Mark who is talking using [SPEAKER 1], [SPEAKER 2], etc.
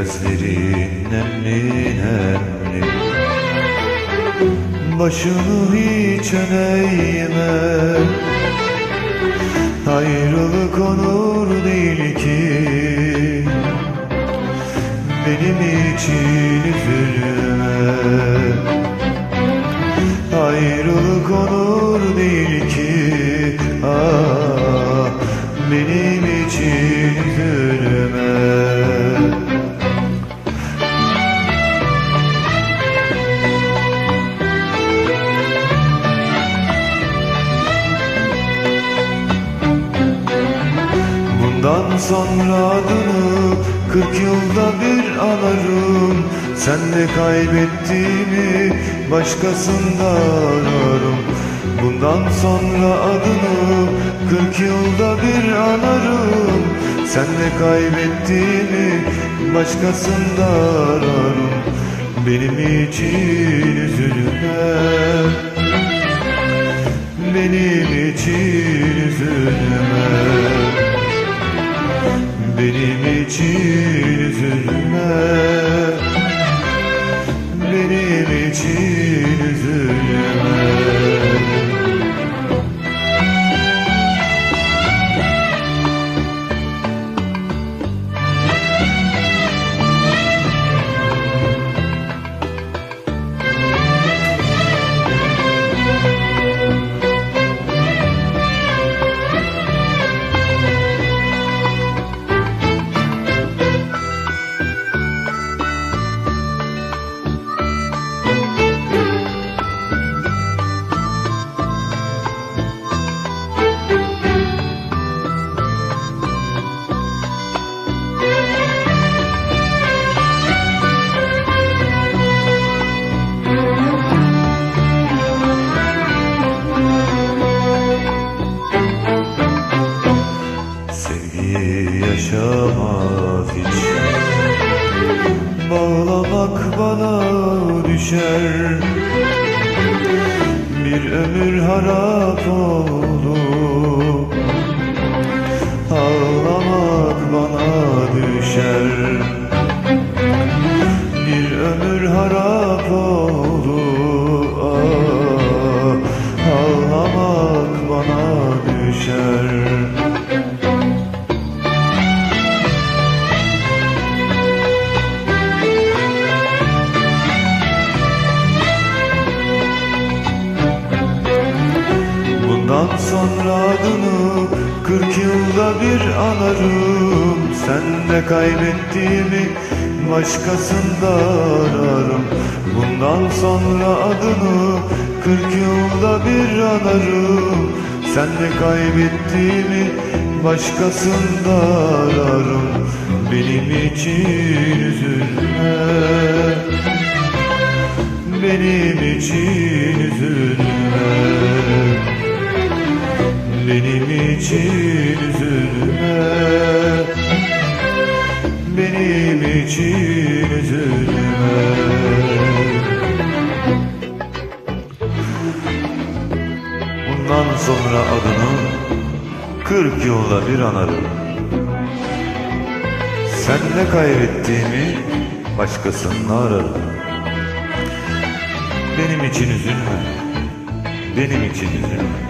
[SPEAKER 1] Gözlerin nemli nemli. Başını hiç öne eğme Ayrılık onur değil ki. Benim için üzülme. Bundan sonra adını kırk yılda bir anarım. Sen de kaybettiğimi başkasında ararım. Bundan sonra adını kırk yılda bir anarım. Sen de kaybettiğimi başkasında ararım. Benim için üzülme. Benim için üzülme Bağlamak bana düşer. Bir ömür harap oldu sonra adını kırk yılda bir anarım. Sen de kaybettiğimi başkasında ararım. Bundan sonra adını kırk yılda bir anarım. Sen de kaybettiğimi başkasında ararım. Benim için üzülme. Benim için üzülme Benim için üzülme Benim için üzülme Bundan sonra adını kırk yılda bir anarım Sen ne kaybettiğimi başkasında ararım benim için üzülme. Benim için üzülme.